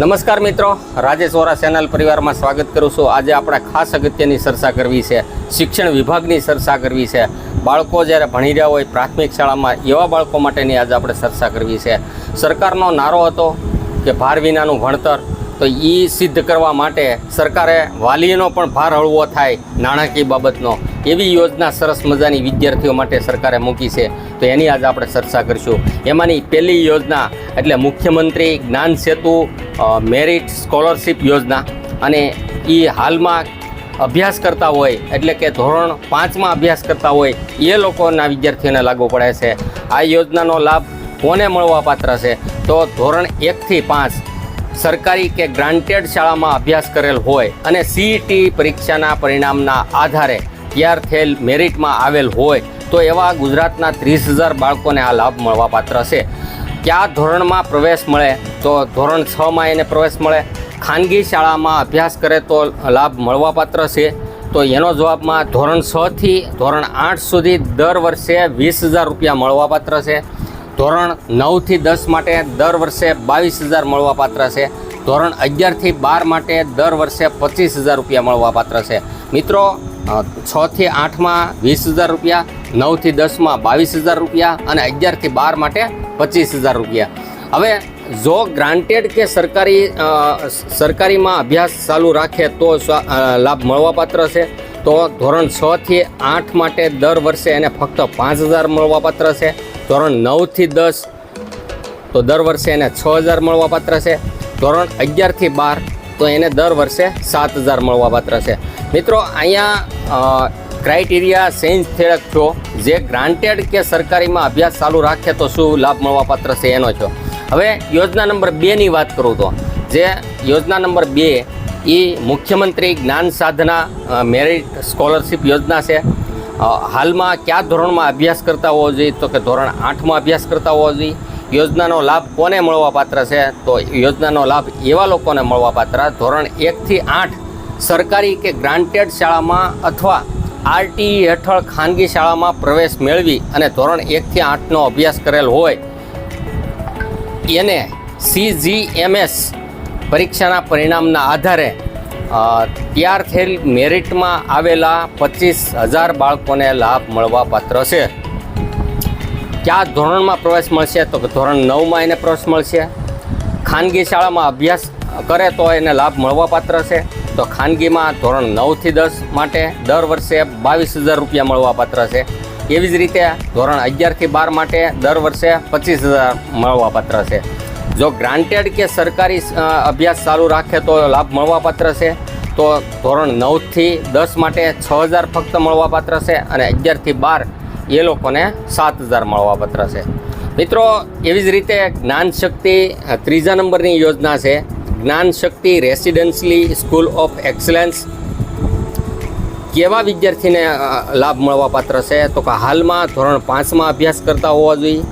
નમસ્કાર મિત્રો, રાજેશ વોરા ચેનલ પરિવારમાં સ્વાગત કરું છું. આજે આપણે ખાસ અગત્યની ચર્ચા કરવી છે, શિક્ષણ વિભાગની ચર્ચા કરવી છે. બાળકો જ્યારે ભણી રહ્યા હોય પ્રાથમિક શાળામાં, એવા બાળકો માટેની આજે આપણે ચર્ચા કરવી છે. સરકારનો નારો હતો કે ભાર વિનાનું ભણતર તો એ સિદ્ધ કરવા માટે સરકારે વાલીનો પણ ભાર હળવો થાય નાણાકીય બાબતનો. એવી યોજના સરસ મજાની વિદ્યાર્થીઓ માટે સરકારે મૂકી છે. તો એની આજે આપણે ચર્ચા કરીશું. એમાંની પહેલી યોજના એટલે મુખ્યમંત્રી જ્ઞાન સેતુ મેરિટ સ્કોલરશિપ યોજના. અને એ હાલમાં અભ્યાસ કરતા હોય, એટલે કે ધોરણ પાંચમાં અભ્યાસ કરતા હોય, એ લોકોના વિદ્યાર્થીઓને લાગુ પડે છે. આ યોજનાનો લાભ કોને મળવા પાત્ર છે? તો ધોરણ એકથી પાંચ સરકારી કે ગ્રાન્ટેડ શાળામાં અભ્યાસ કરેલ હોય અને સીઈટી પરીક્ષાના પરિણામના આધારે તૈયાર થયેલ મેરિટમાં આવેલ હોય, તો એવા ગુજરાતના ત્રીસ હજાર બાળકોને આ લાભ મળવાપાત્ર છે. કયા ધોરણમાં પ્રવેશ મળે? તો ધોરણ છમાં એને પ્રવેશ મળે. ખાનગી શાળામાં અભ્યાસ કરે તો લાભ મળવાપાત્ર છે. તો એનો જવાબમાં ધોરણ છથી ધોરણ આઠ સુધી દર વર્ષે વીસ હજાર રૂપિયા મળવાપાત્ર છે. ધોરણ નવથી દસ માટે દર વર્ષે બાવીસ હજાર મળવાપાત્ર છે. ધોરણ અગિયારથી બાર માટે દર વર્ષે પચીસ હજાર રૂપિયા મળવા પાત્ર છે. મિત્રો છથી આઠમાં વીસ હજાર રૂપિયા, નવથી દસમાં બાવીસ હજાર રૂપિયા અને અગિયારથી બાર માટે પચીસ હજાર રૂપિયા. હવે, જો ગ્રાન્ટેડ કે સરકારી સરકારીમાં અભ્યાસ ચાલુ રાખે તો લાભ મળવાપાત્ર છે. તો ધોરણ છથી આઠ માટે દર વર્ષે એને ફક્ત પાંચ હજાર મળવાપાત્ર છે. ધોરણ નવથી દસ. તો દર વર્ષે એને છ હજાર મળવાપાત્ર છે. ધોરણ અગિયારથી બાર, તો એને દર વર્ષે સાત હજાર મળવાપાત્ર છે. મિત્રો, અહીંયા ક્રાઇટેરિયા ચેન્જ થયેલ છો. જે ગ્રાન્ટેડ કે સરકારીમાં અભ્યાસ ચાલુ રાખે તો શું લાભ મળવાપાત્ર છે એનો છો. હવે યોજના નંબર બેની વાત કરું તો. જે યોજના નંબર બે એ મુખ્યમંત્રી જ્ઞાન સાધના મેરિટ સ્કોલરશિપ યોજના છે. હાલમાં કયા ધોરણમાં અભ્યાસ કરતા હોવો જોઈએ? તો કે ધોરણ આઠમાં અભ્યાસ કરતા હોવો જોઈએ. યોજનાનો લાભ કોને મળવા પાત્ર છે? તો યોજનાનો લાભ એવા લોકોને મળવા પાત્ર ધોરણ એકથી આઠ સરકારી કે ગ્રાન્ટેડ શાળામાં અથવા આરટીઈ હેઠળ ખાનગી શાળામાં પ્રવેશ મેળવી અને ધોરણ એકથી આઠનો અભ્યાસ કરેલ હોય, એને સીજીએમએસ પરીક્ષાના પરિણામના આધારે તૈયાર થયેલ મેરિટમાં આવેલા પચીસ હજાર બાળકોને લાભ મળવા પાત્ર છે. કયા ધોરણમાં પ્રવેશ મળશે તો ધોરણ નવમાં એને પ્રવેશ મળશે. ખાનગી શાળામાં અભ્યાસ કરે તો એને લાભ મળવા પાત્ર છે. તો ખાનગીમાં ધોરણ નવથી દસ માટે દર વર્ષે બાવીસ હજાર રૂપિયા મળવા પાત્ર છે. એવી જ રીતે ધોરણ અગિયારથી બાર માટે દર વર્ષે પચીસ હજાર મળવા પાત્ર છે. જો ગ્રાન્ટેડ કે સરકારી અભ્યાસ ચાલુ રાખે તો લાભ મળવાપાત્ર છે, તો ધોરણ નવથી દસ માટે છ હજાર ફક્ત મળવાપાત્ર છે અને અગિયારથી બાર એ લોકોને સાત હજાર મળવાપાત્ર છે. મિત્રો, એવી જ રીતે જ્ઞાન શક્તિ ત્રીજા નંબરની યોજના છે. Gyan Shakti residential school of excellence. કેવા વિદ્યાર્થીને લાભ મળવા પાત્ર છે? તો કે હાલમાં ધોરણ પાંચમાં અભ્યાસ કરતા હોવા જોઈએ.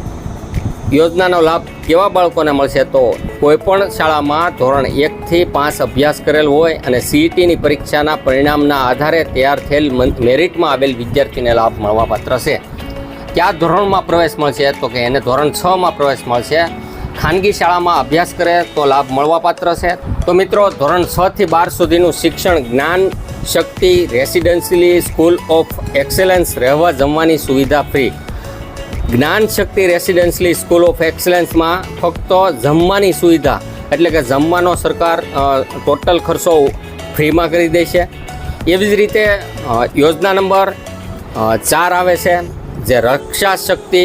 યોજનાનો લાભ કેવા બાળકોને મળશે તો કોઈપણ શાળામાં ધોરણ એકથી પાંચ અભ્યાસ કરેલ હોય અને સીઈટીની પરીક્ષાના પરિણામના આધારે તૈયાર થયેલ મેરિટમાં આવેલ વિદ્યાર્થીને લાભ મળવાપાત્ર છે. કયા ધોરણમાં પ્રવેશ મળશે? તો કે એને ધોરણ છમાં પ્રવેશ મળશે. ખાનગી શાળામાં અભ્યાસ કરે તો લાભ મળવાપાત્ર છે. તો મિત્રો, ધોરણ છ થી બાર સુધીનું શિક્ષણ જ્ઞાન, શક્તિ રેસિડેન્સીલી સ્કૂલ ઓફ એક્સેલન્સ, રહેવા જમવાની સુવિધા ફ્રી. જ્ઞાન શક્તિ રેસિડેન્સલી સ્કૂલ ઓફ એક્સલન્સમાં ફક્ત જમવાની સુવિધા એટલે કે જમવાનો સરકાર ટોટલ ખર્ચો ફ્રીમાં કરી દે છે. એવી જ રીતે યોજના નંબર ચાર આવે છે, જે રક્ષા શક્તિ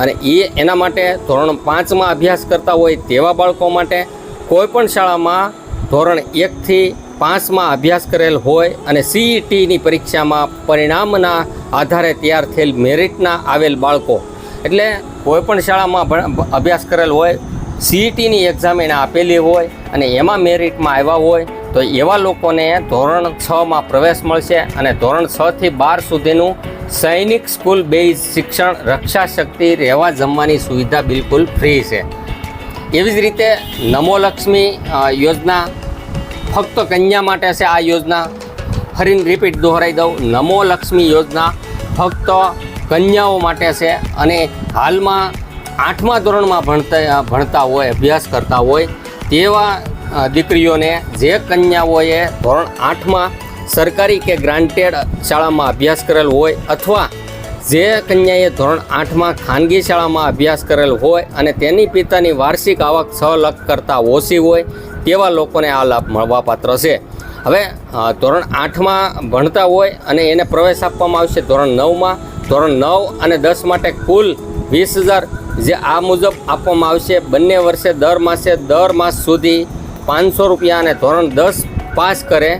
અને એ એના માટે ધોરણ પાંચમાં અભ્યાસ કરતા હોય તેવા બાળકો માટે કોઈપણ શાળામાં ધોરણ એકથી પાંચમાં અભ્યાસ કરેલ હોય અને સીઈટીની પરીક્ષામાં પરિણામના આધારે તૈયાર થયેલ મેરિટના આવેલ બાળકો એટલે કોઈપણ શાળામાં અભ્યાસ કરેલ હોય સીઈટીની એક્ઝામ એણે આપેલી હોય અને એમાં મેરિટમાં આવ્યા હોય, તો એવા લોકોને ધોરણ છમાં પ્રવેશ મળશે અને ધોરણ છથી બાર સુધીનું સૈનિક સ્કૂલ બેઝ શિક્ષણ રક્ષા શક્તિ રહેવા જમવાની સુવિધા બિલકુલ ફ્રી છે. એવી જ રીતે નમોલક્ષ્મી યોજના ફક્ત કન્યા માટે છે આ યોજના. ફરીને રિપીટ દોહરાઈ દઉં. નમો લક્ષ્મી યોજના ફક્ત કન્યાઓ માટે છે અને હાલમાં આઠમા ધોરણમાં ભણતા ભણતા હોય, અભ્યાસ કરતા હોય તેવા દીકરીઓને જે કન્યાઓએ ધોરણ આઠમાં સરકારી કે ગ્રાન્ટેડ શાળામાં અભ્યાસ કરેલ હોય અથવા જે કન્યાએ ધોરણ આઠમાં ખાનગી શાળામાં અભ્યાસ કરેલ હોય અને તેની પિતાની વાર્ષિક આવક છ લાખ કરતાં ઓછી હોય તેવા લોકોને આ લાભ મળવાપાત્ર છે. હવે ધોરણ આઠમાં ભણતા હોય અને એને પ્રવેશ આપવામાં આવશે ધોરણ નવમાં ધોરણ નવ અને દસ માટે કુલ વીસ હજાર જે આ મુજબ આપવામાં આવશે. બંને વર્ષે દર માસે દર માસ સુધી પાંચસો રૂપિયા અને ધોરણ દસ પાસ કરે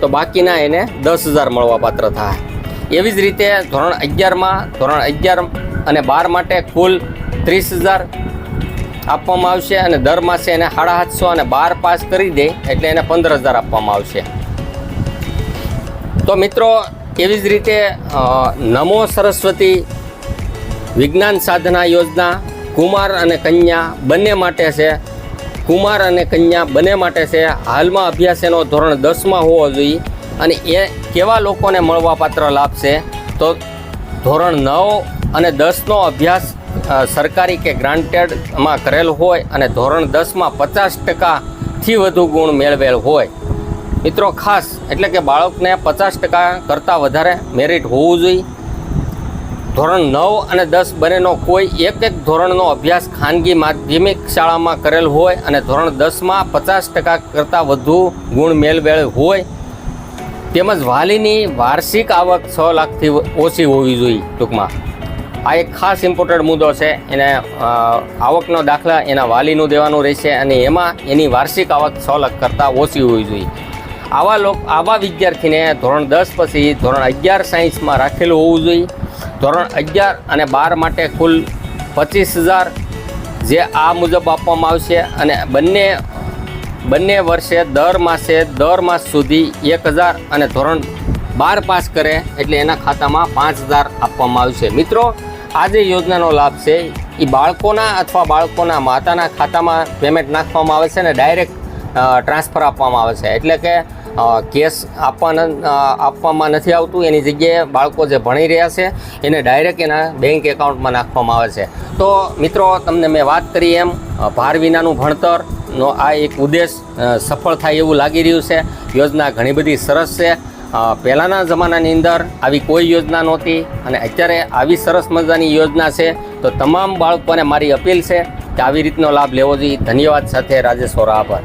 તો બાકીના એને દસ હજાર મળવાપાત્ર થાય. એવી જ રીતે ધોરણ અગિયારમાં, ધોરણ અગિયાર અને બાર માટે કુલ ત્રીસ હજાર આપવામાં આવશે અને દર માસે એને સાડા સાતસો અને બાર પાસ કરી દે એટલે એને પંદર હજાર આપવામાં આવશે. તો મિત્રો એવી જ રીતે નમો સરસ્વતી વિજ્ઞાન સાધના યોજના, કુમાર અને કન્યા બંને માટે છે. કુમાર અને કન્યા બંને માટે છે. હાલમાં અભ્યાસ એનો ધોરણ દસમાં હોવો જોઈએ અને એ કેવા લોકોને મળવાપાત્ર લાભ છે? તો ધોરણ નવ અને દસનો અભ્યાસ સરકારી કે ગ્રાન્ટેડમાં કરેલ હોય અને ધોરણ દસમાં પચાસ ટકાથી વધુ ગુણ મેળવેલ હોય. મિત્રો, ખાસ એટલે કે બાળકને પચાસ ટકા કરતાં વધારે મેરિટ હોવું જોઈએ. ધોરણ નવ અને દસ બંનેનો કોઈ એક એક ધોરણનો અભ્યાસ ખાનગી માધ્યમિક શાળામાં કરેલ હોય અને ધોરણ દસમાં પચાસ ટકા કરતાં વધુ ગુણ મેળવેલ હોય, તેમજ વાલીની વાર્ષિક આવક છ લાખથી ઓછી હોવી જોઈએ ટૂંકમાં. આ એક ખાસ ઇમ્પોર્ટન્ટ મુદ્દો છે. એને આવકનો દાખલા એના વાલીનું દેવાનું રહેશે અને એમાં એની વાર્ષિક આવક છ લાખ કરતાં ઓછી હોવી જોઈએ. આવા લોક આવા વિદ્યાર્થીને ધોરણ દસ પછી ધોરણ અગિયાર સાયન્સમાં રાખેલું હોવું જોઈએ. ધોરણ અગિયાર અને બાર માટે કુલ પચીસ હજાર જે આ મુજબ આપવામાં આવશે અને બંને બંને વર્ષે દર માસે, દર માસ સુધી એક હજાર અને ધોરણ બાર પાસ કરે એટલે એના ખાતામાં પાંચ હજાર આપવામાં આવશે. મિત્રો, આ જે યોજનાનો લાભ છે એ બાળકોના અથવા બાળકોના માતાના ખાતામાં પેમેન્ટ નાખવામાં આવે છે અને ડાયરેક્ટ ટ્રાન્સફર આપવામાં આવે છે. એટલે કે કેશ આપવાના આપવામાં નથી આવતું. એની જગ્યાએ બાળકો જે ભણી રહ્યા છે, એને ડાયરેક્ટ એના બેંક એકાઉન્ટમાં નાખવામાં આવે છે. તો મિત્રો, તમને મેં વાત કરી એમ ભાર વિનાનું ભણતરનો આ એક ઉદ્દેશ સફળ થાય એવું લાગી રહ્યું છે. યોજના ઘણી બધી સરસ છે. પહેલાંના જમાનાની અંદર આવી કોઈ યોજના નહોતી અને અત્યારે આવી સરસ મજાની યોજના છે. તો તમામ બાળકોને મારી અપીલ છે કે આવી રીતનો લાભ લેવો જોઈએ. ધન્યવાદ સાથે રાજેશ્વર વોરા આભાર.